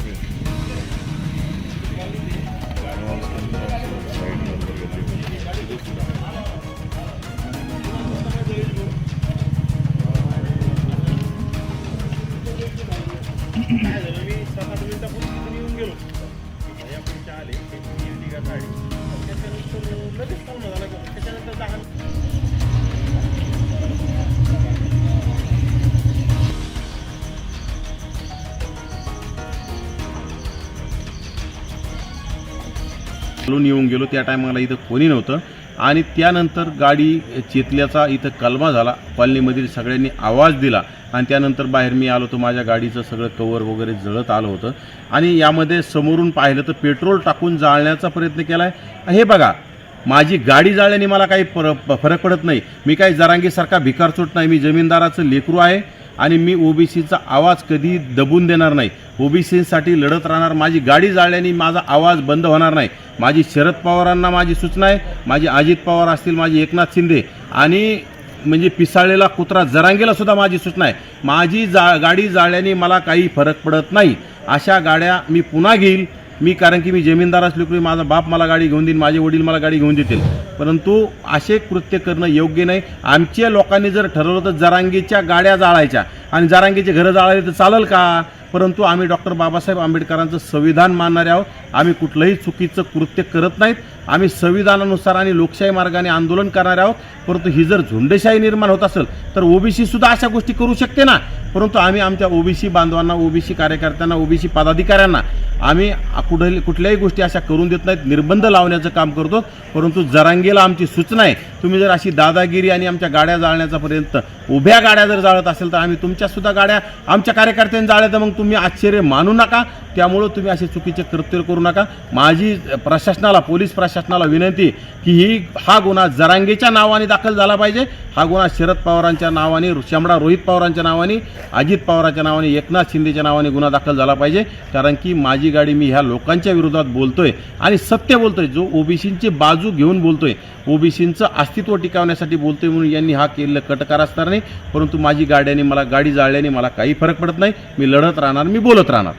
sorry. Kaya kung challenge, hindi ka tayo. Kasi nung nagkasama lang चालून येऊन गेलो. त्या टायमाला इथं कोणी नव्हतं. आणि त्यानंतर गाडी चेतल्याचा इथं कलमा झाला. कॉलनीमधील सगळ्यांनी आवाज दिला. आणि त्यानंतर बाहेर मी आलो तर माझ्या गाडीचं सगळं कवर वगैरे जळत आलं होतं. आणि यामध्ये समोरून पाहिलं तर पेट्रोल टाकून जाळण्याचा प्रयत्न केला आहे हे बघा माझी गाडी जाळल्याने मला काही फरक पडत नाही. मी काही जरांगीसारखा भिकारचोट नाही. मी जमीनदाराचं लेकरू आहे. आणि मी ओबीसीचा आवाज कधी दबून देणार नाही. ओबीसीसाठी लढत राहणार माझी गाडी जाळल्याने माझा आवाज बंद होणार नाही. माझी शरद पवारांना माझी सूचना आहे माझे अजित पवार असतील माझे एकनाथ शिंदे आणि म्हणजे पिसाळलेला कुत्रा जरांगेला सुद्धा माझी सूचना आहे. माझी जा गाडी जाळल्याने मला काही फरक पडत नाही. अशा गाड्या मी पुन्हा घेईल. मी कारण की मी जमीनदार असलो की माझा बाप मला गाडी घेऊन देईन माझे वडील मला गाडी घेऊन देतील. परंतु असे कृत्य करणं योग्य नाही. आमच्या लोकांनी जर ठरवलं तर जरांगीच्या गाड्या जाळायच्या. आणि जरांगीचे घरं जाळायला तर चालेल का? परंतु आम्ही डॉक्टर बाबासाहेब आंबेडकरांचं संविधान मानणारे आहोत. आम्ही कुठलंही चुकीचं कृत्य करत नाहीत. आम्ही संविधानानुसार आणि लोकशाही मार्गाने आंदोलन करणारे आहोत. परंतु ही जर झुंडशाही निर्माण होत असेल तर ओबीसी सुद्धा अशा गोष्टी करू शकते ना? परंतु आम्ही आमच्या ओबीसी बांधवांना ओबीसी कार्यकर्त्यांना ओबीसी पदाधिकाऱ्यांना आम्ही कुठे कुठल्याही गोष्टी अशा करून देत नाहीत निर्बंध लावण्याचं काम करतो. परंतु जरांगीला आमची सूचना आहे तुम्ही जर अशी दादागिरी आणि आमच्या गाड्या जाळण्याचा पर्यंत उभ्या गाड्या जर जाळत असेल तर आम्ही तुमच्यासुद्धा गाड्या आमच्या कार्यकर्त्यांनी जाळल्या तर मग तुम्ही आश्चर्य मानू नका. त्यामुळं तुम्ही असे चुकीचे कृत्य करू नका. माझी प्रशासनाला पोलीस प्रशासनाला विनंती की ही हा गुन्हा जरांगेच्या नावाने दाखल झाला पाहिजे. हा गुन्हा शरद पवारांच्या नावाने शामडा रोहित पवारांच्या नावाने अजित पवारांच्या नावाने एकनाथ शिंदेच्या नावाने गुन्हा दाखल झाला पाहिजे. कारण की माझी गाडी मी ह्या लोकांच्या विरोधात बोलतोय आणि सत्य बोलतोय. जो ओबीसींची बाजू घेऊन बोलतोय ओबीसींचं अस्तित्व टिकवण्यासाठी बोलतोय म्हणून यांनी हा केलेलं कटकार असणार नाही. परंतु माझी गाड्याने मला गाडी जाळल्याने मला काही फरक पडत नाही. मी लढत राहणार मी बोलत राहणार.